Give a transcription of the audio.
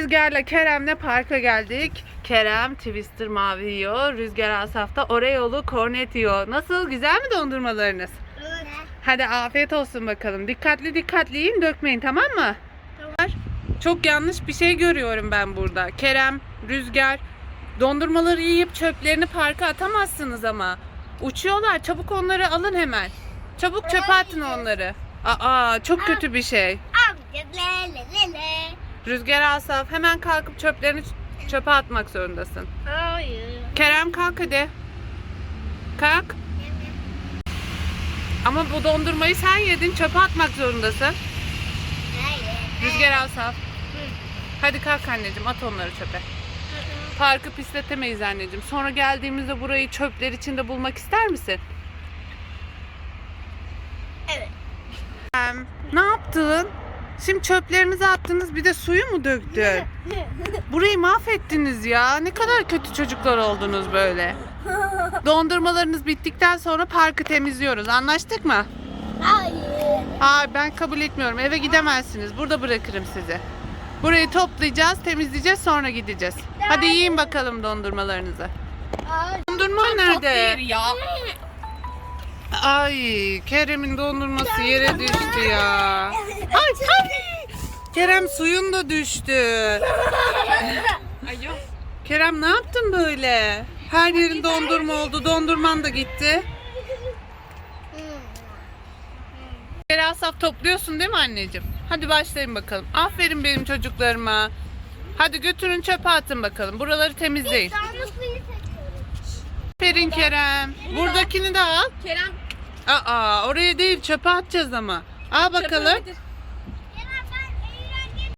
Rüzgar'la Kerem'le parka geldik. Kerem Twister mavi yiyor. Rüzgar Asaf da Oreo'lu kornet yiyor. Nasıl? Güzel mi dondurmalarınız? Hadi afiyet olsun bakalım. Dikkatli dikkatli yiyin dökmeyin tamam mı? Tamam. Çok yanlış bir şey görüyorum ben burada. Kerem, Rüzgar dondurmaları yiyip çöplerini parka atamazsınız ama. Uçuyorlar. Çabuk onları alın hemen. Çabuk çöpe atın onları. Aa çok kötü bir şey. Rüzgar Asaf hemen kalkıp çöplerini çöpe atmak zorundasın. Hayır. Kerem kalk hadi. Kalk. Ama bu dondurmayı sen yedin çöpe atmak zorundasın. Rüzgar Asaf. Hadi kalk anneciğim at onları çöpe. Parkı pisletemeyiz anneciğim. Sonra geldiğimizde burayı çöpler içinde bulmak ister misin? Evet. Ne yaptın? Şimdi çöplerinizi attınız bir de suyu mu döktün? Burayı mahvettiniz ya. Ne kadar kötü çocuklar oldunuz böyle. Dondurmalarınız bittikten sonra parkı temizliyoruz. Anlaştık mı? Hayır. Hayır ben kabul etmiyorum. Eve gidemezsiniz. Burada bırakırım sizi. Burayı toplayacağız, temizleyeceğiz sonra gideceğiz. Hadi yiyin bakalım dondurmalarınızı. Dondurma nerede? ya. Ay Kerem'in dondurması yere düştü ya. Kerem suyun da düştü. Ay yok. Kerem ne yaptın böyle? Her yerin dondurma oldu. Dondurman da gitti. Geri asaf topluyorsun değil mi anneciğim? Hadi başlayın bakalım. Aferin benim çocuklarıma. Hadi götürün çöpe atın bakalım. Buraları temizleyin. Aferin Kerem. Buradakini de al. Kerem Aa oraya değil çöpe atacağız ama. Al bakalım. çöpe